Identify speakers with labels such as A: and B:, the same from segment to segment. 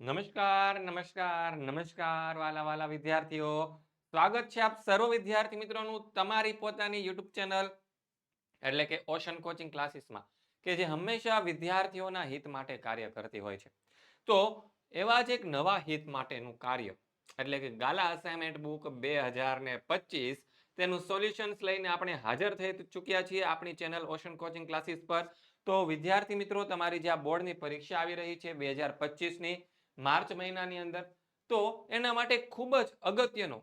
A: નમસ્કાર નમસ્કાર નમસ્કાર વાલા વાલા વિદ્યાર્થીઓ. સ્વાગત છે આપ સર્વ વિદ્યાર્થી મિત્રોનું તમારી પોતાની યુટ્યુબ ચેનલ એટલે કે ઓશન કોચિંગ ક્લાસીસમાં, કે જે હંમેશા વિદ્યાર્થીઓના હિત માટે કાર્ય કરતી હોય છે. તો એવા જ એક નવા હિત માટેનું કાર્ય, એટલે કે ગાલા અસાઇનમેન્ટ બુક બે હજાર ને પચીસ, તેનું સોલ્યુશન્સ લઈને આપણે હાજર થઈ ચૂક્યા છીએ આપણી ચેનલ ઓશન કોચિંગ ક્લાસીસ પર. તો વિદ્યાર્થી મિત્રો, તમારી જે આ બોર્ડની પરીક્ષા આવી રહી છે બે હજાર પચીસની માર્ચ મહિનાની અંદર. તો એના માટે ખૂબ જ અગત્યનો,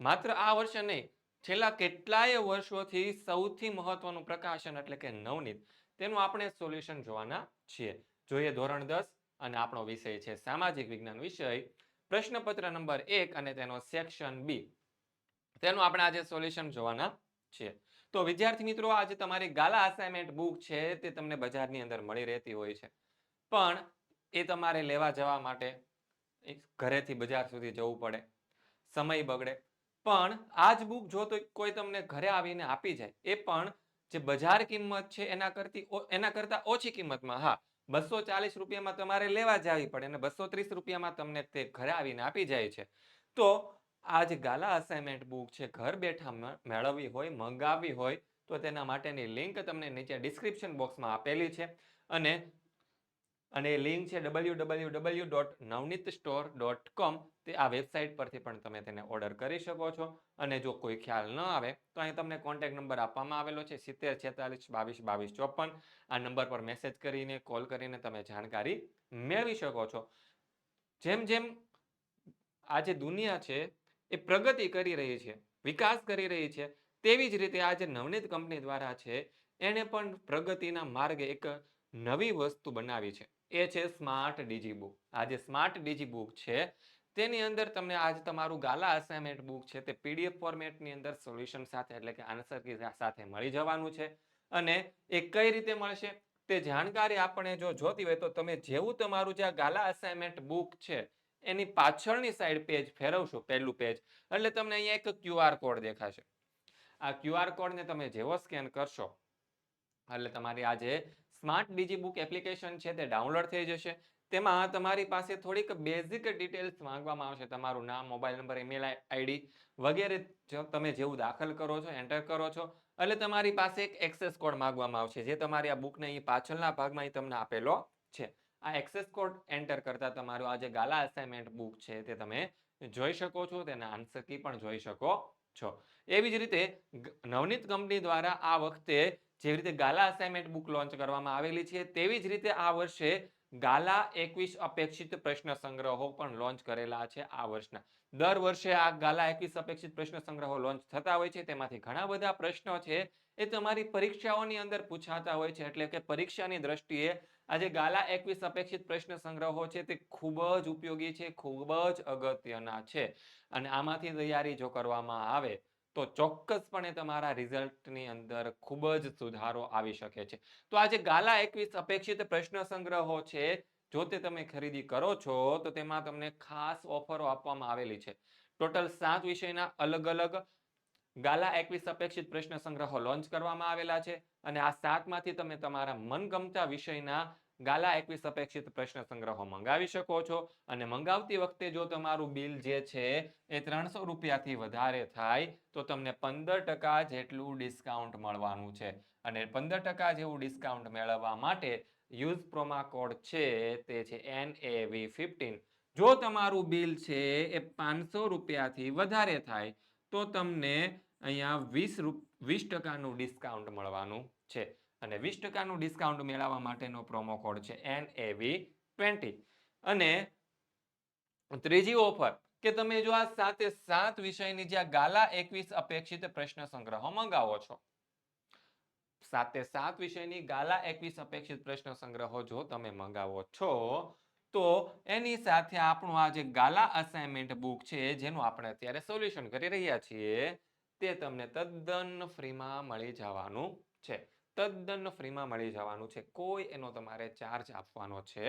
A: માત્ર આ વર્ષે નહીં, છેલ્લા કેટલાય વર્ષોથી સૌથી મહત્વનું પ્રકાશન એટલે કે નવનીત, તેનું આપણે સોલ્યુશન જોવાના છીએ. જોઈએ ધોરણ દસ અને આપણો વિષય છે સામાજિક વિજ્ઞાન વિષય. પ્રશ્નપત્ર નંબર એક અને તેનો સેક્શન બી. તેનું આપણે આજે સોલ્યુશન જોવાના છીએ. તો વિદ્યાર્થી મિત્રો, આજે તમારી ગાલા અસાઇનમેન્ટ બુક છે તે તમને બજારની અંદર મળી રહેતી હોય છે. પણ એ તમારે લેવા જવા માટે ઘરેથી બજાર સુધી જવું પડે. સમય બગડે. પણ આ જ બુક જો તો કોઈ તમને ઘરે આવીને આપી જાય, એ પણ જે બજાર કિંમત છે એના કરતી એના કરતાં ઓછી કિંમતમાં. હા, બસો ચાલીસ રૂપિયામાં તમારે લેવા જવી પડે અને બસો ત્રીસ રૂપિયામાં તમને તે ઘરે આવીને આપી જાય છે. તો આ જે ગાલા અસાઇનમેન્ટ બુક છે, ઘર બેઠા મેળવવી હોય, મંગાવવી હોય, તો તેના માટેની લિંક તમને નીચે ડિસ્ક્રિપ્શન બોક્સમાં આપેલી છે. અને અને લિંક છે W W W dot Navneet store dot com તે આ વેબસાઇટ પરથી પણ તમે તેને ઓર્ડર કરી શકો છો. અને જો કોઈ ખ્યાલ ન આવે, તો અહીં તમને કોન્ટેક્ટ નંબર આપવામાં આવેલો છે, સિત્તેર છેતાલીસ બાવીસ બાવીસ ચોપન. આ નંબર પર મેસેજ કરીને કોલ કરીને તમે જાણકારી મેળવી શકો છો. જેમ જેમ આ જે દુનિયા છે, એ પ્રગતિ કરી રહી છે, વિકાસ કરી રહી છે, તેવી જ રીતે આ જે નવનીત કંપની દ્વારા છે એણે પણ પ્રગતિના માર્ગે એક નવી વસ્તુ બનાવી છે. એ છે સ્માર્ટ ડીજી બુક આ જે સ્માર્ટ ડીજી બુક છે, તેની અંદર તમને આજ તમારું ગાલા અસાઇનમેન્ટ બુક છે, તે પીડીએફ ફોર્મેટની અંદર સોલ્યુશન સાથે એટલે કે આન્સર સાથે મળી જવાનું છે અને એ કઈ રીતે મળશે તે જાણકારી આપણે જો જોતી હોય તો તમે જેવું તમારું જે આ ગાલા અસાઇનમેન્ટ બુક છે, એની પાછળની સાઈડ પેજ ફેરવશો, પહેલું પેજ એટલે તમને અહીંયા એક ક્યુઆર કોડ દેખાશે. આ ક્યુઆર કોડને તમે જેવો સ્કેન કરશો, એટલે તમારી આ જે સ્માર્ટ ડીજી બુક એપ્લિકેશન છે તે ડાઉનલોડ થઈ જશે. તેમાં તમારી પાસે થોડીક બેઝિક ડિટેલ્સ માંગવામાં આવશે. તમારું નામ મોબાઈલ નંબર ઈમેલ આઈડી વગેરે તમે જેવું દાખલ કરો છો એન્ટર કરો છો, એટલે તમારી પાસે એક એક્સેસ કોડ માંગવામાં આવશે. જે તમારી આ બુકને અહીં પાછળના ભાગમાં તમને આપેલો છે. આ એક્સેસ કોડ એન્ટર કરતા તમારું આ જે ગાલા અસાઇનમેન્ટ બુક છે તે તમે જોઈ શકો છો, તેના આન્સર કી પણ જોઈ શકો છો. એવી જ રીતે નવનીત કંપની દ્વારા આ વખતે જેવી રીતે ગાલા અસાઇનમેન્ટ બુક લોન્ચ કરવામાં આવેલી છે, તેવી જ રીતે આ વર્ષે ગાલા એકવીસ અપેક્ષિત પ્રશ્ન સંગ્રહો પણ લોન્ચ કરેલા છે આ વર્ષના. દર વર્ષે આ ગાલા એકવીસ અપેક્ષિત પ્રશ્ન સંગ્રહો લોન્ચ થતા હોય છે, તેમાંથી ઘણા બધા પ્રશ્નો છે, એ તમારી પરીક્ષાઓની અંદર પૂછાતા હોય છે, એટલે કે પરીક્ષાની દ્રષ્ટિએ આજે ગાલા એકવીસ અપેક્ષિત પ્રશ્ન સંગ્રહો છે, તે ખૂબ જ ઉપયોગી છે, ખૂબ જ અગત્યના છે. અને આમાંથી તૈયારી જો કરવામાં આવે તો ચોક્કસપણે તમારા રિઝલ્ટની અંદર ખૂબ જ સુધારો આવી શકે છે. તો આજે ગાલા એકવીસ અપેક્ષિત પ્રશ્ન સંગ્રહો છે. જો તે તમે ખરીદી કરો છો, તો તેમાં તમને ખાસ ઓફરો આપવામાં આવેલી છે. ટોટલ સાત વિષયના અલગ અલગ ગાલા એકવીસ અપેક્ષિત પ્રશ્ન સંગ્રહો લોન્ચ કરવામાં આવેલા છે અને આ સાતમાંથી તમે તમારા મનગમતા વિષયના ગાલા એકવીસ અપેક્ષિત પ્રશ્ન સંગ્રહો મંગાવી શકો છો અને મંગાવતી વખતે જો તમારું બિલ જે છે એ ત્રણસો રૂપિયાથી વધારે થાય, તો તમને પંદર ટકા જેટલું ડિસ્કાઉન્ટ મળવાનું છે. અને પંદર ટકા જેવું ડિસ્કાઉન્ટ મેળવવા માટે યુઝ પ્રોમા કોડ છે તે છે એન એ વી ફિફ્ટીન જો તમારું બિલ છે એ પાંચસો રૂપિયાથી વધારે થાય, તો તમને અહીંયા વીસ રૂપ, વીસ ટકાનું ડિસ્કાઉન્ટ મળવાનું છે. અને વીસ ટકાનું ડિસ્કાઉન્ટ મેળવવા માટેનો પ્રોમો કોડ છે એન એ વી ટ્વેન્ટી અને ત્રીજી ઓફર કે તમે જો આ સાતે સાત વિષયની જે આ ગાલા એકવીસ અપેક્ષિત પ્રશ્ન સંગ્રહો મંગાવો છો. સાથે સાત વિષયની ગાલા એકવીસ અપેક્ષિત પ્રશ્ન સંગ્રહો જો તમે મંગાવો છો, તો એની સાથે આપણું આ જે ગાલા અસાઇનમેન્ટ બુક છે, જેનું આપણે અત્યારે સોલ્યુશન કરી રહ્યા છીએ, તે તમને તદ્દન ફ્રીમાં મળી જવાનું છે. તદ્દન ફ્રીમાં મળી જવાનું છે. કોઈ એનો તમારે ચાર્જ આપવાનો છે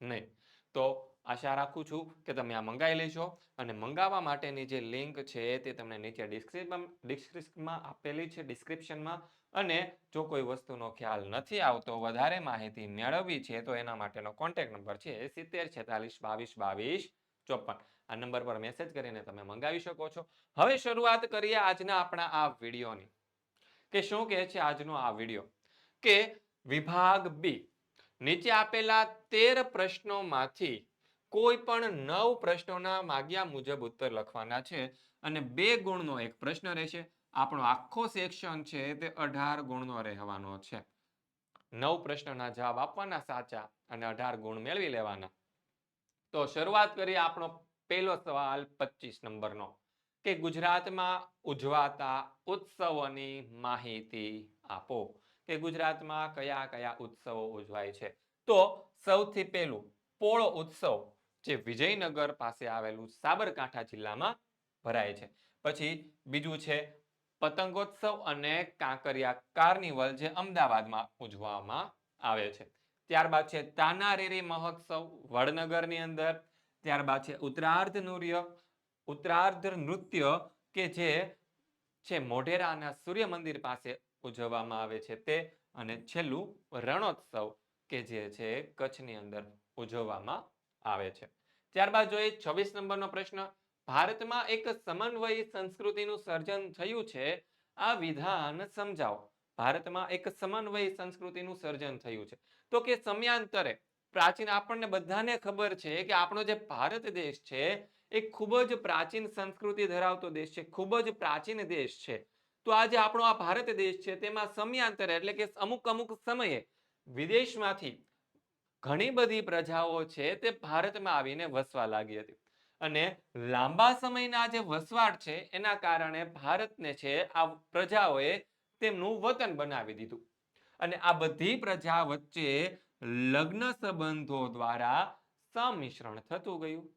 A: નહીં. તો આશા રાખું છું કે તમે આ મંગાવી લેશો અને મંગાવવા માટેની જે લિંક છે તે તમને નીચે ડિસ્ક્રિપ્શન ડિસ્ક્રિપ્શનમાં આપેલી છે, ડિસ્ક્રિપ્શનમાં. અને જો કોઈ વસ્તુનો ખ્યાલ નથી આવતો, વધારે માહિતી મેળવવી છે, તો એના માટેનો કોન્ટેક્ટ નંબર છે સિત્તેર છેતાલીસ બાવીસ બાવીસ ચોપન. આ નંબર પર મેસેજ કરીને તમે મંગાવી શકો છો. હવે શરૂઆત કરીએ આજના આપણા આ વિડીયોની. કે શું કહે છે આજનો આ વીડિયો? કે વિભાગ બી નીચે આપેલા તેર પ્રશ્નોમાંથી કોઈ પણ નવ પ્રશ્નોના માગ્યા મુજબ ઉત્તર લખવાના છે અને બે ગુણનો એક પ્રશ્ન રહેશે. આપણો આખો સેક્શન છે તે અઢાર ગુણનો રહેવાનો છે. નવ પ્રશ્નોના જવાબ આપવાના સાચા અને અઢાર ગુણ મેળવી લેવાના. તો શરૂઆત કરીએ આપણો પહેલો સવાલ પચીસ નંબરનો. કે ગુજરાતમાં ઉજવાતા ઉત્સવોની માહિતી આપો. કે ગુજરાતમાં કયા કયા ઉત્સવો ઉજવાય છે. તો સૌથી પહેલું પોળો ઉત્સવ જે વિજયનગર પાસે આવેલું સાબરકાંઠા જિલ્લામાં ભરાય છે. પછી બીજું છે પતંગોત્સવ અને કાંકરિયા કાર્નિવલ જે અમદાવાદમાં ઉજવવામાં આવે છે. ત્યારબાદ છે તાનારેરી મહોત્સવ વડનગરની અંદર. ત્યારબાદ છે ઉત્તરાર્ધ નૃત્ય ઉત્તરાર્ધ નૃત્ય કે જે છે મોઢેરાના સૂર્ય મંદિર પાસે ઉજવવામાં આવે છે તે અને છેલ્લું રણોત્સવ કે જે છે કચ્છની અંદર ઉજવવામાં આવે છે. ત્યારબાદ જોઈએ છવ્વીસ નંબરનો પ્રશ્ન, ભારતમાં એક સમન્વયી સંસ્કૃતિનું સર્જન થયું છે? આ વિધાન સમજાવો. ભારતમાં એક સમન્વયી સંસ્કૃતિનું સર્જન થયું છે. તો કે સમયાંતરે, પ્રાચીન આપણને બધાને ખબર છે કે આપણો જે ભારત દેશ છે એ ખૂબ જ પ્રાચીન સંસ્કૃતિ ધરાવતો દેશ છે, ખૂબ જ પ્રાચીન દેશ છે. તો આજે આપણો આ ભારત દેશ છે, તેમાં સમયાંતરે એટલે કે અમુક અમુક સમયે વિદેશમાંથી ઘણી બધી પ્રજાઓ છે તે ભારતમાં આવીને વસવા લાગી હતી. અને લાંબા સમયના જે વસવાટ છે, એના કારણે ભારતને છે, આ પ્રજાઓએ તેમનું વતન બનાવી દીધું. અને આ બધી પ્રજા વચ્ચે લગ્ન સંબંધો દ્વારા સમિશ્રણ થતું ગયું.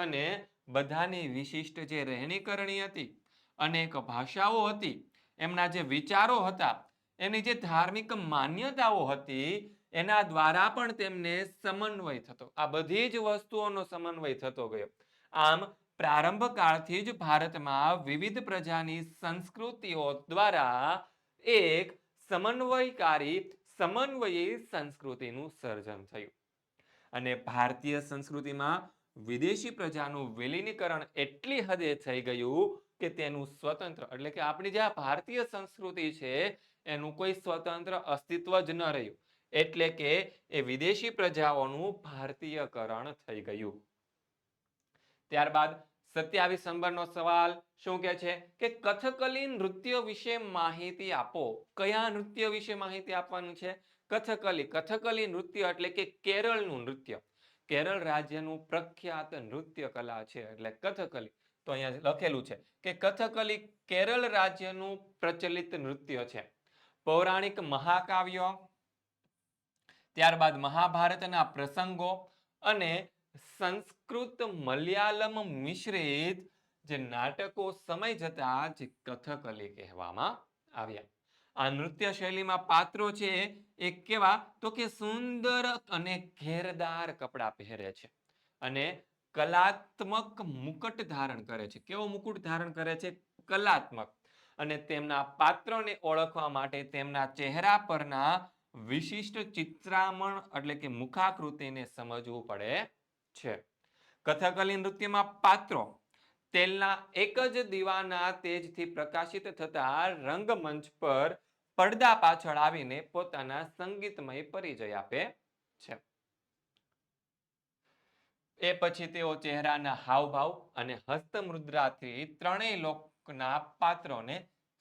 A: અને બધાની વિશિષ્ટ જે રહેણી કરણી હતી અનેક ભાષાઓ હતી, એમના જે વિચારો હતા, એની જે ધાર્મિક માન્યતાઓ હતી, એના દ્વારા પણ તેમને સમન્વય થતો. આ બધી જ વસ્તુઓનો સમન્વય થતો ગયો. આમ, પ્રારંભ કાળથી જ ભારતમાં વિવિધ પ્રજાની સંસ્કૃતિઓ દ્વારા એક સમન્વયકારી, સમન્વયી સંસ્કૃતિનું સર્જન થયું. અને ભારતીય સંસ્કૃતિમાં વિદેશી પ્રજાનું વિલીનીકરણ એટલી હદે થઈ ગયું કે તેનું સ્વતંત્ર, એટલે કે આપણી જે આ ભારતીય સંસ્કૃતિ છે, એનું કોઈ સ્વતંત્ર અસ્તિત્વ જ ન રહ્યું. એટલે કે એ વિદેશી પ્રજાઓનું ભારતીયકરણ થઈ ગયું. ત્યારબાદ સત્યાવીસ નંબરનો સવાલ, શું કે છે? કે કથકલી નૃત્ય વિશે માહિતી આપો. કયા નૃત્ય વિશે માહિતી આપવાનું છે? કથકલી કથકલી નૃત્ય એટલે કે કેરળનું નૃત્ય. કેરળ રાજ્યનું પ્રખ્યાત નૃત્ય કલા છે, એટલે કથકલી. તો અહીંયા લખેલું છે કે કથકલી કેરળ રાજ્યનું પ્રચલિત નૃત્ય છે. પૌરાણિક મહાકાવ્યો, ત્યારબાદ મહાભારતના પ્રસંગો અને સંસ્કૃત મલયાલમ મિશ્રિત જે નાટકો સમય જતા જે કથકલી કહેવામાં આવ્યા. આ નૃત્ય શૈલીમાં પાત્રો છે એ કેવા તો કે સુંદર અને ઘેરદાર કપડાં પહેરે છે. અને કલાત્મક મુકટ ધારણ કરે છે. કેવો મુકુટ ધારણ કરે છે? કલાત્મક. અને તેમના પાત્રોને ઓળખવા માટે તેમના ચહેરા પરના વિશિષ્ટ ચિત્રામણ એટલે કે મુખાકૃતિને સમજવું પડે છે. કથકલી નૃત્યમાં પાત્રો. તેલના એક જ દીવાના તેજથી પ્રકાશિત થતા રંગમંચ પર પડદા પાછળ આવીને પોતાના સંગીતમય પરિચય આપે છે. એ પછી તેઓ ચહેરાના હાવભાવ અને હસ્તમુદ્રાથી ત્રણેય લોકના પાત્રોને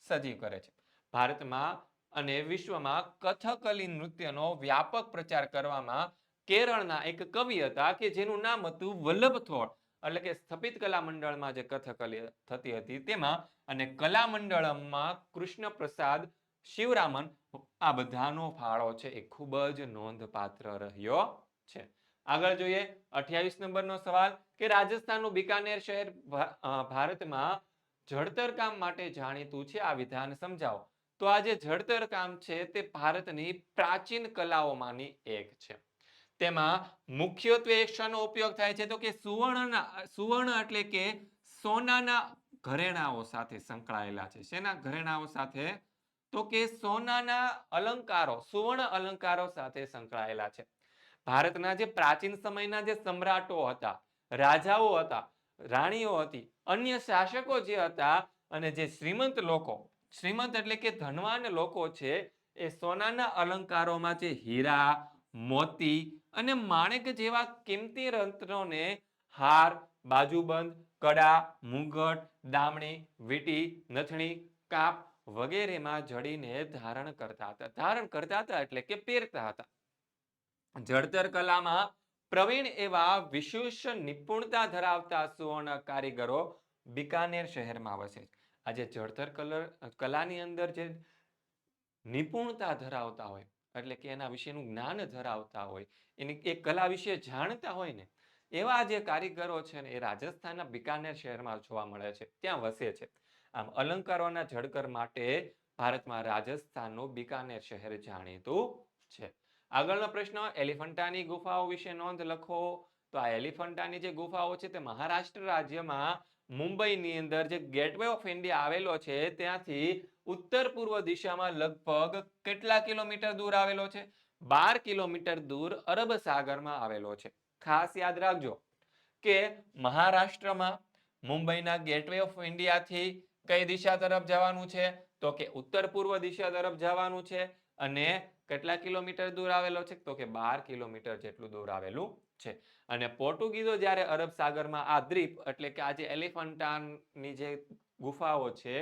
A: સજીવ કરે છે. ભારતમાં અને વિશ્વમાં કથકલી નૃત્યનો વ્યાપક પ્રચાર કરવામાં કેરળના એક કવિ હતા કે જેનું નામ હતું વલ્લભ થોળ. એટલે કે સ્થપિત કલા મંડળમાં જે કથકલી થતી હતી તેમાં અને કલા મંડળમાં કૃષ્ણ પ્રસાદ શિવરામન, આ બધાનો ફાળો છે એ ખૂબ જ નોંધપાત્ર રહ્યો છે. આગળ જોઈએ, અઠ્યાવીસ નંબરનો સવાલ, કે રાજસ્થાનનું બિકાનેર શહેર ભારતમાં જળતર કામ માટે જાણીતું છે? આ વિધાન સમજાવો. તો આ જે જળતર કામ છે તે ભારતની પ્રાચીન કલાઓમાંની એક છે. તેમાં મુખ્યત્વે શેનો ઉપયોગ થાય છે તો કે સુવર્ણના, સુવર્ણ એટલે કે સોનાના ઘરેણાઓ સાથે સંકળાયેલા છે. શેના ઘરેણાઓ સાથે? તો કે સોનાના અલંકારો, સુવર્ણ અલંકારો સાથે સંકળાયેલા છે. ભારતના જે પ્રાચીન સમયના જે સમ્રાટો હતા, રાજાઓ હતા, રાણીઓ હતી, અન્ય શાસકો જે હતા અને જે શ્રીમંત લોકો, શ્રીમંત એટલે કે ધનવાન લોકો છે, એ સોનાના અલંકારોમાં જે હીરા, મોતી અને માણેક જેવા કિંમતી રત્નોને હાર, બાજુબંધ, કડા, મુગટ, દામણી, વીટી, નથણી, કાપ વગેરેમાં જડીને ધારણ કરતા હતા. ધારણ કરતા હતા એટલે કે પહેરતા હતા. જળતર કલામાં પ્રવીણ એવા વિશેષ નિપુણતા ધરાવતા સુવર્ણ કારીગરો બિકાનેર શહેરમાં વસે છે. આજે જળતર કલર, કલાની અંદર જે નિપુણતા ધરાવતા હોય, એટલે કે એના વિશેનું જ્ઞાન ધરાવતા હોય, એની એ કલા વિશે જાણતા હોય ને, એવા જે કારીગરો છે ને, એ રાજસ્થાનના બિકાનેર શહેરમાં જોવા મળે છે. ત્યાં વસે છે. આમ અલંકારોના જળકર માટે ભારતમાં રાજસ્થાનનું બિકાનેર શહેર જાણીતું છે. આગળનો પ્રશ્ન, એલિફન્ટાની ગુફાઓ વિશે નોંધ લખો. તો આ એલિફન્ટાની જે ગુફાઓ છે તે મહારાષ્ટ્ર રાજ્યમાં મુંબઈની અંદર જે ગેટવે ઓફ ઇન્ડિયા આવેલો છે, ત્યાંથી ઉત્તર પૂર્વ દિશામાં લગભગ કેટલા કિલોમીટર દૂર આવેલો છે? બાર કિલોમીટર દૂર અરબ સાગરમાં આવેલો છે. ખાસ યાદ રાખજો કે મહારાષ્ટ્રમાં મુંબઈના ગેટવે ઓફ ઇન્ડિયાથી કઈ દિશા તરફ જવાનું છે? તો કે ઉત્તર પૂર્વ દિશા તરફ જવાનું છે અને કેટલા કિલોમીટર દૂર આવેલો છે? તો કે બાર કિલોમીટર જેટલું દૂર આવેલું છે. અને પોર્ટુગીઝો જ્યારે અરબ સાગરમાં આ દ્વીપ એટલે કે આ જે એલિફન્ટાની જે ગુફાઓ છે,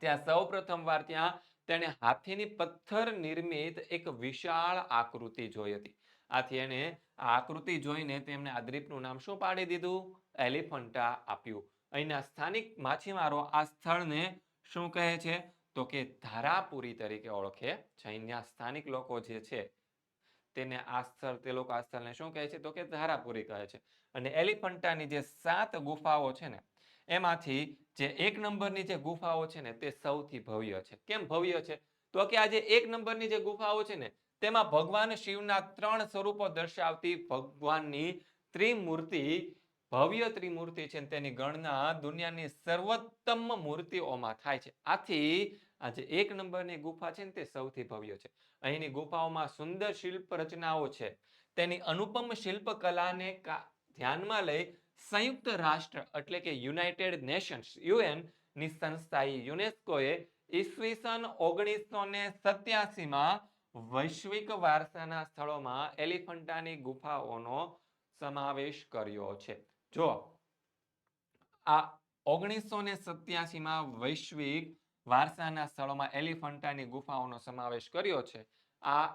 A: ત્યાં સૌ પ્રથમવાર ત્યાં તેણે હાથીની પથ્થર નિર્મિત એક વિશાળ આકૃતિ જોઈ હતી. આથી એને આકૃતિ જોઈને તેમને આ દ્વીપનું નામ શું પાડી દીધું? એલિફન્ટા આપ્યું. અહીંના સ્થાનિક માછીમારો આ સ્થળને શું કહે છે? તો કે ધારાપુરી તરીકે ઓળખે છે. અહીંના સ્થાનિક લોકો જે છે, તેને આ સ્થળ, તે લોકો આ સ્થળને શું કહે છે? તો કે ધારાપુરી કહે છે. અને એલિફન્ટાની જે સાત ગુફાઓ છે ને, એમાંથી જે એક નંબરની જે ગુફાઓ છે ને, તે સૌથી ભવ્ય છે. કેમ ભવ્ય છે? તો કે આ જે એક નંબરની જે ગુફાઓ છે ને, તેમાં ભગવાન શિવના ત્રણ સ્વરૂપો દર્શાવતી ભગવાનની ત્રિમૂર્તિ ભવ્ય ત્રિમૂર્તિ છે તેની ગણના દુનિયાની સર્વોત્તમ મૂર્તિઓમાં થાય છે. આથી આ જે એક નંબરની ગુફા છે ને તે સૌથી ભવ્ય છે. અહીંની ગુફાઓમાં સુંદર શિલ્પ રચનાઓ છે. તેની અનુપમ શિલ્પ કલાને કા- ધ્યાનમાં લઈ સંયુક્ત રાષ્ટ્ર એટલે કે યુનાઇટેડ નેશન્સ, યુએનની સંસ્થાએ યુનેસ્કોએ ઈસવીસન ઓગણીસો ને સત્યાસીમાં વૈશ્વિક વારસાના સ્થળોમાં એલિફન્ટાની ગુફાઓનો સમાવેશ કર્યો છે. જો, આ ઓગણીસો ને સત્યાસીમાં વૈશ્વિક વારસાના સ્થળોમાં એલિફન્ટાની ગુફાઓનો સમાવેશ કર્યો છે. આ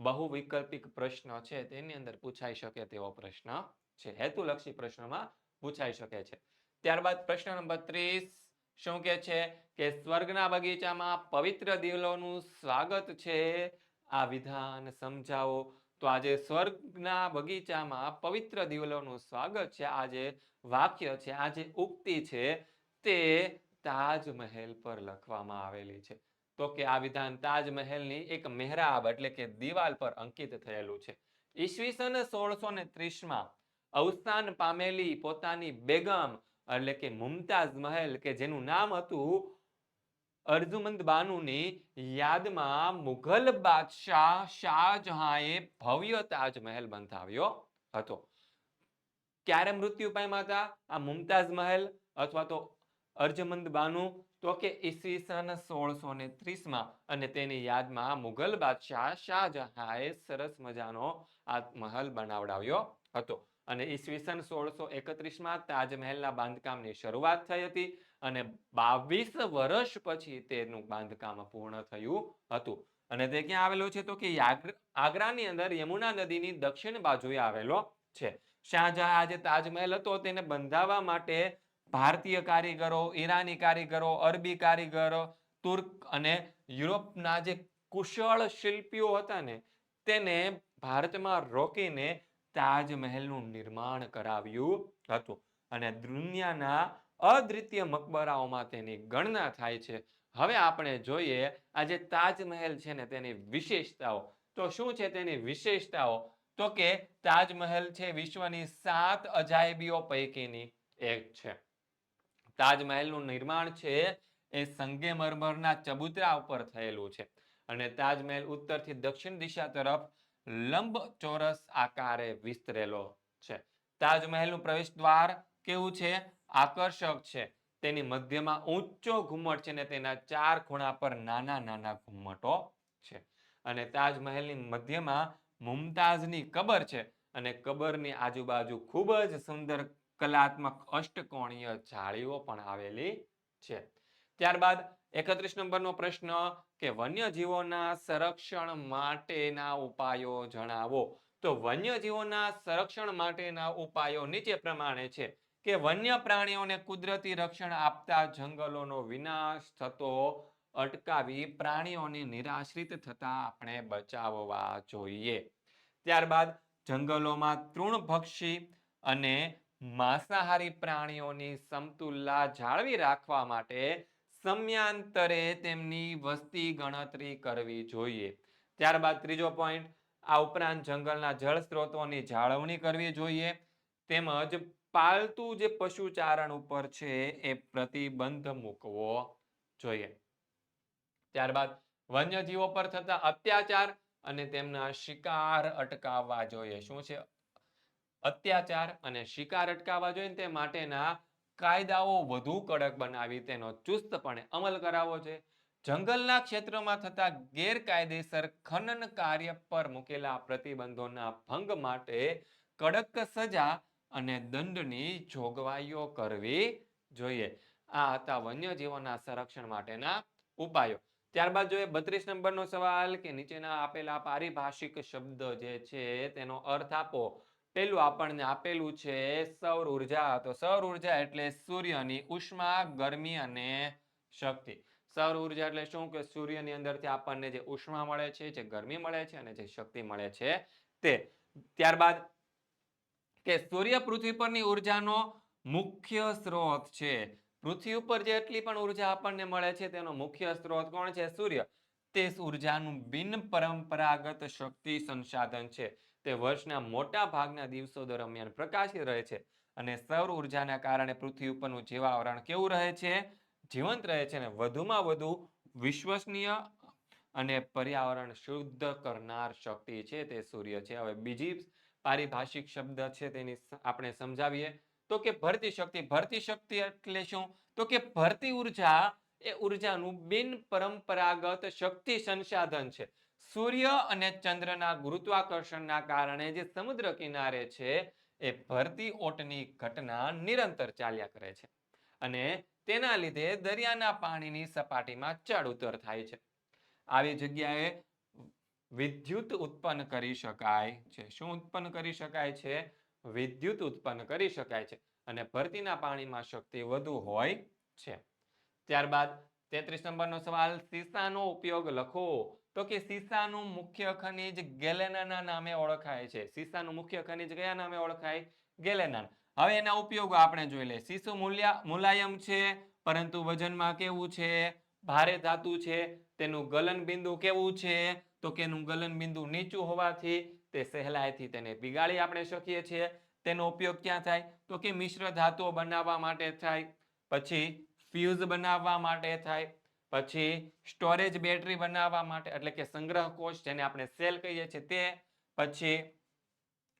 A: બહુ વૈકલ્પિક પ્રશ્ન છે. તેની અંદર પૂછાઈ શકે તેવો પ્રશ્ન છે. હેતુલક્ષી પ્રશ્નમાં પૂછાઈ શકે છે. ત્યારબાદ પ્રશ્ન નંબર ત્રીસ, શું કે છે કે સ્વર્ગના બગીચામાં પવિત્ર દિલોનું સ્વાગત છે? આ વિધાન સમજાવો. તો આજે સ્વર્ગના બગીચામાં પવિત્ર દિવલોનું સ્વાગત છે. આ વાક્ય છે, આ ઉક્તિ છે, તે તાજમહેલ પર લખવામાં આવેલી છે. તો કે આ વિધાન તાજમહેલની એક મહેરાબ એટલે કે દિવાલ પર અંકિત થયેલું છે. ઈસવીસન સોળસો ને ત્રીસમાં અવસાન પામેલી પોતાની બેગમ એટલે કે મુમતાઝ મહેલ, કે જેનું નામ હતું અર્જુમંદ બાનુની યાદમાં મુઘલ બાદશાહ શાહજહાંએ ભવ્ય તાજમહેલ બંધાવ્યો હતો. ક્યારે મૃત્યુ પામ્યા હતા? આ મુમતાઝ મહેલ અથવા તો અર્જમંદ બાનુ? તો કે ઈસવીસન સોળસો ને ત્રીસમાં અને તેની યાદમાં મુઘલ બાદશાહ શાહજહાંએ સરસ મજાનો આ મહેલ બનાવડાવ્યો હતો. અને ઈસવીસન સોળસો એકત્રીસમાં તાજમહેલના બાંધકામની શરૂઆત થઈ હતી. અને બાવીસ વર્ષ પછી તેનું બાંધકામ પૂર્ણ થયું હતું. અને તે ક્યાં આવેલો છે તો કે આગ્રાની અંદર યમુના નદીની દક્ષિણ બાજુએ આવેલો છે. શાહજહાં આજે તાજમહેલ હતો તેને બંધાવવા માટે ભારતીય કારીગરો, ઈરાની કારીગરો, અરબી કારીગરો, તુર્ક અને યુરોપના જે કુશળ શિલ્પીઓ હતા ને, તેને ભારતમાં રોકીને તાજમહેલનું નિર્માણ કરાવ્યું હતું. અને દુનિયાના અદ્વિતીય મકબરાઓમાં તેની ગણના થાય છે. હવે આપણે જોઈએ આ જે તાજમહેલ છે ને તેની વિશેષતાઓ. તો શું છે તેની વિશેષતાઓ? તો કે તાજમહેલ છે વિશ્વની સાત અજાયબીઓ પૈકીની એક છે. તાજમહેલનું નિર્માણ છે એ સંગેમરમરના ચબૂતરા ઉપર થયેલું છે. અને તાજમહેલ ઉત્તરથી દક્ષિણ દિશા તરફ લંબચોરસ આકારે વિસ્તરેલો છે. તાજમહેલનું પ્રવેશ દ્વાર કેવું છે? આકર્ષક છે. તેની મધ્યમાં ઊંચો ઘુમ્મટ છે ને તેના ચાર ખૂણા પર નાના નાના ઘુમ્મટો છે. અને તાજમહેલની મધ્યમાં મુમતાઝની કબર છે અને કબરની આજુબાજુ ખૂબ જ સુંદર કલાત્મક અષ્ટકોણીય જાળીઓ પણ આવેલી છે. ત્યારબાદ એકત્રીસ નંબરનો પ્રશ્ન, કે વન્યજીવોના સંરક્ષણ માટેના ઉપાયો જણાવો? તો વન્યજીવોના સંરક્ષણ માટેના ઉપાયો નીચે પ્રમાણે છે. કે વન્ય પ્રાણીઓને કુદરતી રક્ષણ આપતા જંગલોનો વિનાશ થતો અટકાવી પ્રાણીઓને નિરાશ્રિત થતા આપણે બચાવવા જોઈએ. ત્યારબાદ જંગલોમાં તૃણભક્ષી અને માંસાહારી પ્રાણીઓની સમતુલા જાળવી રાખવા માટે સમયાંતરે તેમની વસ્તી ગણતરી કરવી જોઈએ. ત્યારબાદ ત્રીજો પોઈન્ટ આ ઉપરાંત જંગલના જળ સ્ત્રોતોની જાળવણી કરવી જોઈએ. તેમજ પાલતુ જે પશુચારણ ઉપર છે એ પ્રતિબંધ મૂકવો જોઈએ. ત્યારબાદ વન્યજીવો પર થતા અત્યાચાર અને તેમના શિકાર અટકાવવા જોઈએ. શું છે? અત્યાચાર અને શિકાર અટકાવવા જોઈએ તે માટેના કાયદાઓ વધુ કડક બનાવી, તેનો ચુસ્તપણે અમલ કરાવવો છે જંગલના ક્ષેત્રમાં થતા ગેરકાયદેસર ખનન કાર્ય પર મૂકેલા પ્રતિબંધોના ભંગ માટે કડક સજા અને દંડની જોગવાઈઓ કરવી જોઈએ. આ હતા વન્યજીવોના સંરક્ષણ માટેના ઉપાયો. ત્યારબાદ જોઈએ બત્રીસ નંબરનો સવાલ કે નીચેના આપેલા પારિભાષિક શબ્દ જે છે તેનો અર્થ આપો. પેલું આપણને આપેલું છે સૌર ઊર્જા. તો સૌર ઊર્જા એટલે સૂર્યની ઉષ્મા, ગરમી અને શક્તિ. સૌર ઊર્જા એટલે શું? કે સૂર્યની અંદરથી આપણને જે ઉષ્મા મળે છે, જે ગરમી મળે છે અને જે શક્તિ મળે છે તે. ત્યારબાદ કે સૂર્ય પૃથ્વી પરની ઉર્જાનો મુખ્ય સ્ત્રોત છે. પૃથ્વી ઉપર જેટલી પણ ઊર્જા આપણને મળે છે, તેનો મુખ્ય સ્ત્રોત કોણ છે? સૂર્ય. તે ઉર્જાનું બિન પરંપરાગત શક્તિ સંસાધન છે. તે વર્ષના મોટા ભાગના દિવસો દરમિયાન પ્રકાશિત રહે છે અને સૌર ઉર્જાના કારણે પૃથ્વી ઉપરનું જીવાવરણ કેવું રહે છે? જીવંત રહે છે અને વધુમાં વધુ વિશ્વસનીય અને પર્યાવરણ શુદ્ધ કરનાર શક્તિ છે તે સૂર્ય છે. હવે બીજી પારિભાષિક શબ્દ છે તેની આપણે સમજાવીએ. તો કે ભરતી શક્તિ ભરતી શક્તિ એટલે શું? તો કે ભરતી ઊર્જા એ ઉર્જાનું બિન પરંપરાગત શક્તિ સંસાધન છે. સૂર્ય અને ચંદ્રના ગુરુત્વાકર્ષણના કારણે જે સમુદ્ર કિનારે છે, એ ભરતી ઓટની ઘટના નિરંતર ચાલ્યા કરે છે. અને તેના લીધે દરિયાના પાણીની સપાટીમાં ચડ ઉતર થાય છે. આવી જગ્યાએ વિદ્યુત ઉત્પન્ન કરી શકાય છે. શું ઉત્પન્ન કરી શકાય છે? વિદ્યુત ઉત્પન્ન કરી શકાય છે. અને ભરતીના પાણીમાં શક્તિ વધુ હોય છે. ત્યારબાદ તેત્રીસ નંબરનો સવાલ, સીસાનો ઉપયોગ લખો. તો કે સીસાનું મુખ્ય ખનિજ ગેલેનાના નામે ઓળખાય છે. સીસાનું મુખ્ય ખનિજ કયા નામે ઓળખાય? ગેલેનાન. હવે એના ઉપયોગો આપણે જોઈ લઈએ. સીસુ મૂલ્યા, મુલાયમ છે, પરંતુ વજનમાં કેવું છે? ભારે ધાતુ છે. તેનું ગલન બિંદુ કેવું છે? તો કે એનું ગલન બિંદુ નીચું હોવાથી તે સહેલાઈથી તેને પીગાળી આપણે શકીએ છીએ. તેનો ઉપયોગ ક્યાં થાય? તો કે મિશ્ર ધાતુઓ બનાવવા માટે થાય. પછી ફ્યુઝ બનાવવા માટે થાય. પછી સ્ટોરેજ બેટરી બનાવવા માટે, એટલે કે સંગ્રહ કોષ જેને આપણે સેલ કહીએ છીએ તે. પછી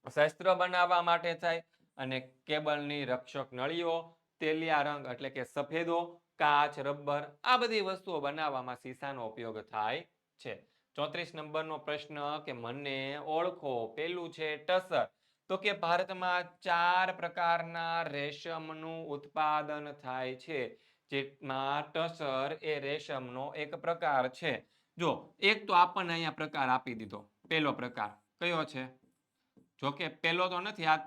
A: શસ્ત્ર બનાવવા માટે થાય અને કેબલની રક્ષક નળીઓ, તેલિયા રંગ એટલે કે સફેદો, કાચ, રબર આ બધી વસ્તુઓ બનાવવામાં સીસાનો ઉપયોગ થાય છે. ચોત્રીસ નંબરનો પ્રશ્ન કે મને ઓળખો. પેલું છે ટસર. તો કે ભારતમાં ચાર પ્રકારના રેશમનું ઉત્પાદન થાય છે, જેમાં ટસર એ રેશમનો એક પ્રકાર છે. જો, એક તો આપણને અહીંયા પ્રકાર આપી દીધો. પેલો પ્રકાર કયો છે? જો કે પેલો તો નથી, આ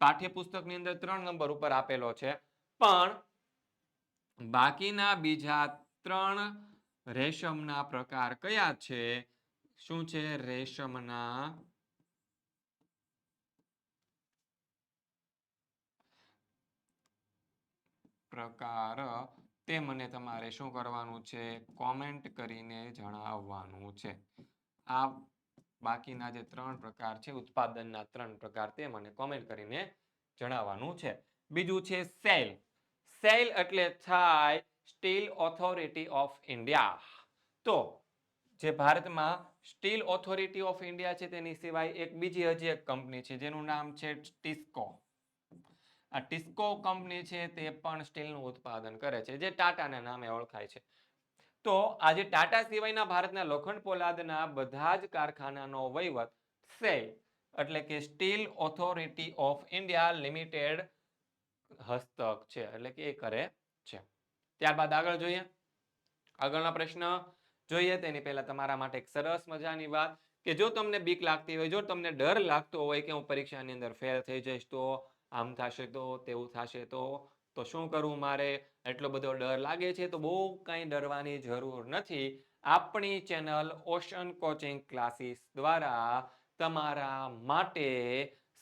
A: પાઠ્યપુસ્તકની અંદર ત્રણ નંબર ઉપર આપેલો છે. પણ બાકીના બીજા ત્રણ રેશમના પ્રકાર કયા છે? શું છે રેશમના? પ્રકાર. તે મને તમારે શું કરવાનું છે? કોમેન્ટ કરીને જણાવવાનું છે. આ બાકીના જે ત્રણ પ્રકાર છે, ઉત્પાદનના ત્રણ પ્રકાર, તે મને કોમેન્ટ કરીને જણાવવાનું છે. બીજું છે સેલ. સેલ એટલે થાય સ્ટીલ ઓથોરિટી ઓફ ઇન્ડિયા. તો જે ભારતમાં સ્ટીલ ઓથોરિટી ઓફ ઇન્ડિયા છે તેની સિવાય એક બીજી હજી એક કંપની છે જેનું નામ છે ટિસ્કો. આ ટિસ્કો કંપની છે તે પણ સ્ટીલનું ઉત્પાદન કરે છે, જે ટાટાના નામે ઓળખાય છે. તો આજે ટાટા સિવાયના ભારતના લોખંડ પોલાદના બધા જ કારખાનાનો વહીવટ, સેલ, એટલે કે steel authority of India limited હસ્તક છે, એટલે કે એ કરે છે. ત્યારબાદ આગળ જોઈએ. આગળનો પ્રશ્ન જોઈએ, તેની પહેલા તમારા માટે એક સરસ મજાની વાત કે જો તમને બીક લાગતી હોય, જો તમને ડર લાગતો હોય કે હું પરીક્ષાની અંદર ફેલ થઈ જઈશ, તો આમ થશે તો, તેવું થશે તો તો શું કરવું મારે? એટલો બધો ડર લાગે છે, તો બહુ કંઈ ડરવાની જરૂર નથી. આપણી ચેનલ ઓશન કોચિંગ ક્લાસીસ દ્વારા તમારા માટે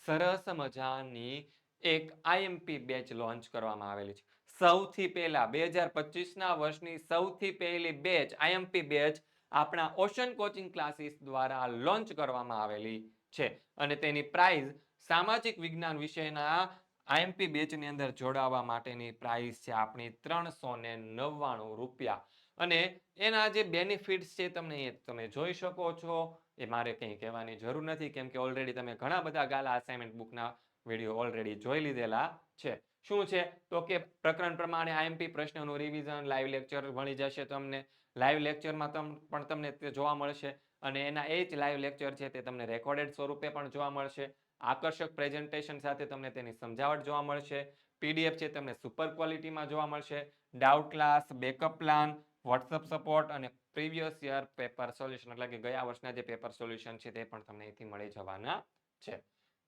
A: સરસ મજાની એક આઈએમપી બેચ લોન્ચ કરવામાં આવેલી છે. સૌથી પહેલા, બે હજાર પચીસના વર્ષની સૌથી પહેલી બેચ આઈએમપી બેચ આપણા ઓશન કોચિંગ ક્લાસીસ દ્વારા લોન્ચ કરવામાં આવેલી છે. અને તેની પ્રાઇઝ સામાજિક વિજ્ઞાન વિષયના આઈએમપી બેચની અંદર જોડાવા માટેની પ્રાઇસ છે આપણી ત્રણસો ને નવ્વાણું રૂપિયા. અને એના જે બેનિફિટ્સ છે તમને એ તમે જોઈ શકો છો. એ મારે કંઈ કહેવાની જરૂર નથી, કેમ કે ઓલરેડી તમે ઘણા બધા ગાલા અસાઇનમેન્ટ બુકના વીડિયો ઓલરેડી જોઈ લીધેલા છે. શું છે? તો કે પ્રકરણ પ્રમાણે આઈએમપી પ્રશ્નોનું રિવિઝન લાઈવ લેક્ચર મળી જશે તમને. લાઈવ લેક્ચરમાં તમ, પણ તમને જોવા મળશે. અને એના એ જ લાઈવ લેક્ચર છે તે તમને રેકોર્ડેડ સ્વરૂપે પણ જોવા મળશે. આકર્ષક પ્રેઝન્ટેશન સાથે તમને તેની સમજાવટ જોવા મળશે. પીડીએફ છે તમને સુપર ક્વોલિટીમાં જોવા મળશે. Doubt class backup plan WhatsApp support અને પ્રીવિયસ યર પેપર સોલ્યુશન એટલે કે ગયા વર્ષના જે પેપર સોલ્યુશન છે તે પણ તમને અહીંથી મળી જવાના છે.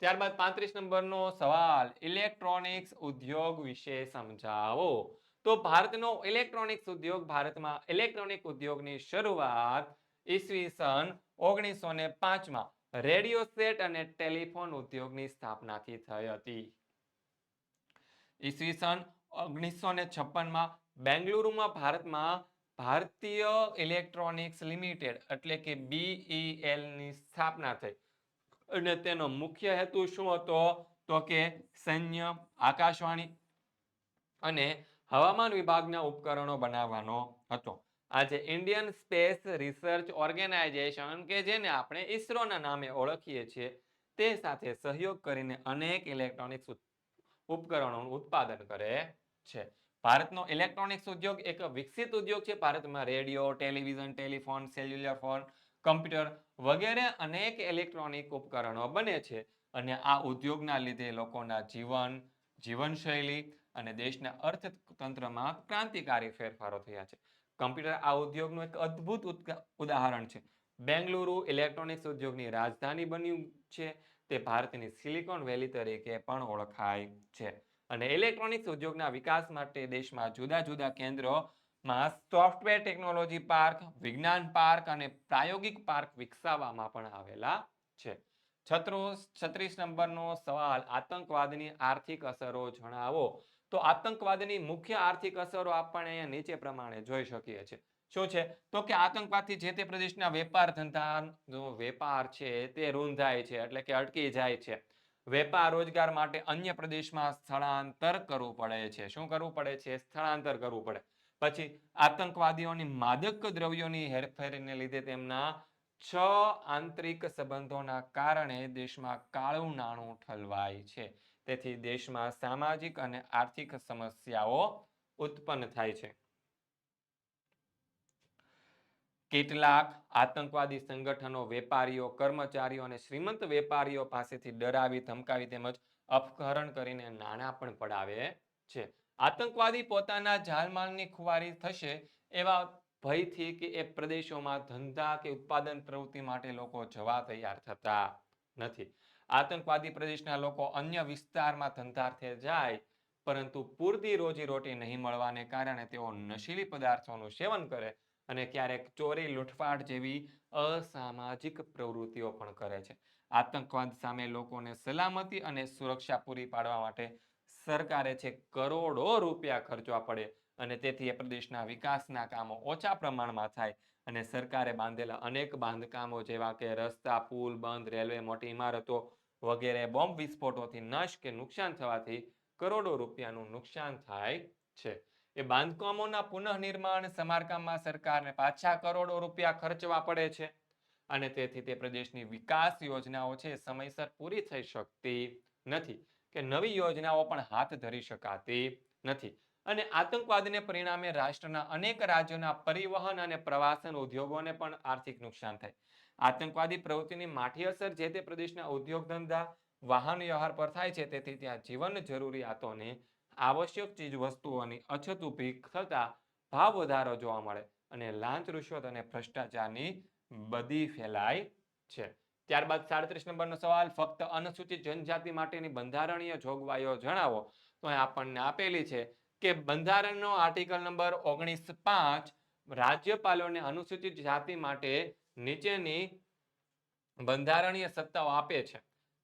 A: ત્યારબાદ પાંત્રીસ નંબરનો સવાલ, ઇલેક્ટ્રોનિક્સ ઉદ્યોગ વિશે સમજાવો. તો ભારતનો ઇલેક્ટ્રોનિક્સ ઉદ્યોગ ભારતમાં ઇલેક્ટ્રોનિક ઉદ્યોગની શરૂઆત ઈસવીસન ઓગણીસો ને પાંચમાં રેડિયો સેટ અને ટેલિફોન ઉદ્યોગની સ્થાપનાથી થઈ હતી. ઈસવીસન ઓગણીસો ને છપ્પનમાં બેંગલુરુમાં ભારતમાં ભારતીય ઇલેક્ટ્રોનિક્સ લિમિટેડ એટલે કે બીઈએલની સ્થાપના થઈ. અને તેનો મુખ્ય હેતુ શું હતો? તો કે સૈન્ય, આકાશવાણી અને હવામાન વિભાગના ઉપકરણો બનાવવાનો હતો. આજે ઇન્ડિયન સ્પેસ રિસર્ચ ઓર્ગેનાઇઝેશન કે જેને આપણે ઈસરોના નામે ઓળખીએ છીએ, તે સાથે સહયોગ કરીને અનેક ઇલેક્ટ્રોનિક્સ ઉપકરણોનું ઉત્પાદન કરે છે. ભારતનો ઇલેક્ટ્રોનિક્સ ઉદ્યોગ એક વિકસિત ઉદ્યોગ છે. ભારતમાં radio, television, telephone, cellular phone, computer વગેરે અનેક ઇલેક્ટ્રોનિક ઉપકરણો બને છે અને આ ઉદ્યોગના લીધે લોકોના જીવન, જીવનશૈલી અને દેશના અર્થતંત્રમાં ક્રાંતિકારી ફેરફારો થયા છે. કમ્પ્યુટર આ ઉદ્યોગનું એક અદ્ભુત ઉદાહરણ છે. બેંગલુરુ ઇલેક્ટ્રોનિક્સ ઉદ્યોગની રાજધાની બન્યું છે. તે ભારતની સિલિકોન વેલી તરીકે પણ ઓળખાય છે. અને ઇલેક્ટ્રોનિક્સ ઉદ્યોગના વિકાસ માટે દેશમાં જુદા જુદા કેન્દ્રોમાં સોફ્ટવેર ટેકનોલોજી પાર્ક, વિજ્ઞાન પાર્ક અને પ્રાયોગિક પાર્ક વિકસાવવામાં પણ આવેલા છે. છત્રીસ છત્રીસ નંબરનો સવાલ, આતંકવાદની આર્થિક અસરો જણાવો. તો આતંકવાદની મુખ્ય આર્થિક અસરો આપણે અહીંયા નીચે પ્રમાણે જોઈ શકીએ છીએ. શું છે? તો કે આતંકવાદથી જે તે પ્રદેશના વેપાર ધંધાનો વેપાર છે તે રૂંધાય છે, એટલે કે અટકી જાય છે. વેપાર રોજગાર માટે અન્ય પ્રદેશમાં સ્થળાંતર કરવું પડે છે. શું કરવું પડે છે? સ્થળાંતર કરવું પડે. પછી આતંકવાદીઓની માદક દ્રવ્યોની હેરફેરને લીધે તેમના છ આંતરિક સંબંધોના કારણે દેશમાં કાળું નાણું ઠલવાય છે. તેથી દેશમાં સામાજિક અને આર્થિક સમસ્યાઓ ઉત્પન્ન થાય છે. કેટલાક આતંકવાદી સંગઠનો વેપારીઓ, કર્મચારીઓ અને શ્રીમંત વેપારીઓ પાસેથી ડરાવી, ધમકાવી તેમજ અપહરણ કરીને નાણાં પણ પડાવે છે. આતંકવાદી પોતાના જાનમાલની ખુવારી થશે એવા ભયથી કે એ પ્રદેશોમાં ધંધા કે ઉત્પાદન પ્રવૃત્તિ માટે લોકો જવા તૈયાર થતા નથી. આતંકવાદી પ્રદેશના લોકો અન્ય વિસ્તારમાં ધંધાર્થે જાય, પરંતુ પૂરતી રોજીરોટી નહીં મળવાને કારણે તેઓ નશીલી પદાર્થોનું સેવન કરે અને ક્યારેક ચોરી, લૂંટફાટ જેવી અસામાજિક પ્રવૃત્તિઓ પણ કરે છે. આતંકવાદ સામે લોકોને સલામતી અને સુરક્ષા પૂરી પાડવા માટે સરકારે છે કરોડો રૂપિયા ખર્ચવા પડે અને તેથી એ પ્રદેશના વિકાસના કામો ઓછા પ્રમાણમાં થાય અને સરકારે બાંધેલા અનેક બાંધકામો જેવા કે રસ્તા, પુલ, બંધ, રેલવે, મોટી ઇમારતો વગેરે બોમ્બ વિસ્ફોટોથી નાશ કે નુકસાન થવાથી કરોડો રૂપિયાનું નુકસાન થાય છે. એ બાંધકામોના પુનઃનિર્માણ સમારકામમાં સરકારને પાછા કરોડો રૂપિયા ખર્ચવા પડે છે અને તેથી તે પ્રદેશની વિકાસ યોજનાઓ છે સમયસર પૂરી થઈ શકતી નથી. કે નવી યોજનાઓ પણ હાથ ધરી શકાતી નથી. અને આતંકવાદને પરિણામે રાષ્ટ્રના અનેક રાજ્યોના પરિવહન અને પ્રવાસન ઉદ્યોગોને પણ આર્થિક નુકસાન થાય. આતંકવાદી પ્રવૃત્તિની માઠી અસર જે તે પ્રદેશના ઉદ્યોગ ધંધા, વાહન વ્યવહાર પર થાય છે, તેથી ત્યાં જીવન જરૂરિયાતોને આવશ્યક ચીજ વસ્તુઓની અછત ઊભી થતા ભાવ વધારો જોવા મળે. અને લાંચ રૂશ્વત અને ભ્રષ્ટાચારની બધી ફેલાય છે. ત્યારબાદ સાડત્રીસ નંબરનો સવાલ, ફક્ત અનુસૂચિત જનજાતિ માટેની બંધારણીય જોગવાઈઓ જણાવો. તો આપણને આપેલી છે કે બંધારણનો આર્ટિકલ નંબર ઓગણીસ પાંચ રાજ્યપાલોને અનુસૂચિત જાતિ માટે નીચેની બંધારણીય સત્તાઓ આપે છે.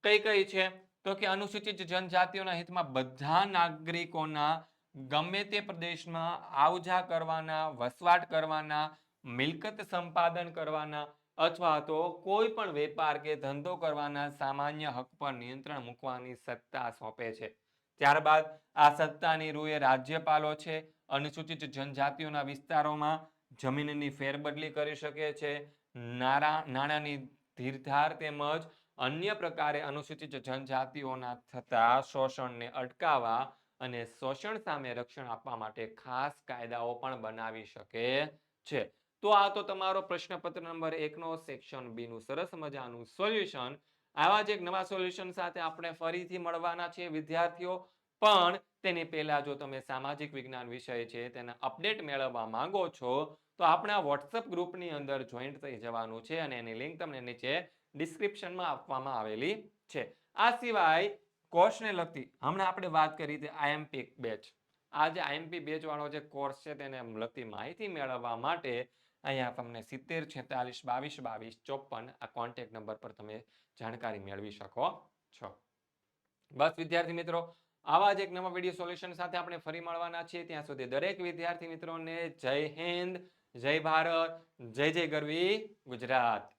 A: કઈ કઈ છે? તો કે અનુસૂચિત જનજાતિઓના હિતમાં બધા નાગરિકોના ગમે તે પ્રદેશમાં આવજા કરવાના, વસવાટ કરવાના, મિલકત સંપાદન કરવાના અથવા તો કોઈ પણ વેપાર કે ધંધો કરવાના સામાન્ય હક પર નિયંત્રણ મૂકવાની સત્તા સોંપે છે. ત્યારબાદ આ સત્તાની રૂએ રાજ્યપાલો છે, અનુસૂચિત જનજાતિઓના વિસ્તારોમાં જમીનની ફેરબદલી કરી શકે છે, નારા, નાણાંની ધીરધાર તેમજ અન્ય પ્રકારે અનુસૂચિત જનજાતિઓના થતા શોષણને અટકાવવા અને શોષણ સામે રક્ષણ આપવા માટે ખાસ કાયદાઓ પણ બનાવી શકે છે. તો આ તો તમારો પ્રશ્નપત્ર નંબર એકનો સેક્શન બી નું સરસ મજાનું સોલ્યુશન આવા જ એક નવા સોલ્યુશન સાથે આપણે ફરીથી મળવાના છે વિદ્યાર્થીઓ. પણ તેની પહેલા જો તમે સામાજિક વિજ્ઞાન વિષય છે તેના અપડેટ મેળવવા માંગો છો, તો આપણા વોટ્સઅપ ગ્રુપની અંદર જોઈન્ટ થઈ જવાનું છે અને એની લિંક તમને નીચે ડિસ્ક્રિપ્શનમાં આપવામાં આવેલી છે. આ સિવાય કોર્સને લગતી, હમણાં આપણે વાત કરી હતી આઈએમપી બેચ આ જે આઈએમપી બેચ વાળો જે કોર્સ છે તેને લગતી માહિતી મેળવવા માટે અહીંયા તમને સિત્તેર, છેતાલીસ, બાવીસ બાવીસ ચોપન આ કોન્ટેક્ટ નંબર પર તમે જાણકારી મેળવી શકો છો. બસ વિદ્યાર્થી મિત્રો, આવા જ એક નવા વીડિયો સોલ્યુશન સાથે આપણે ફરી મળવાના છીએ. ત્યાં સુધી દરેક વિદ્યાર્થી મિત્રોને જય હિન્દ, જય ભારત, જય જય ગરવી ગુજરાત.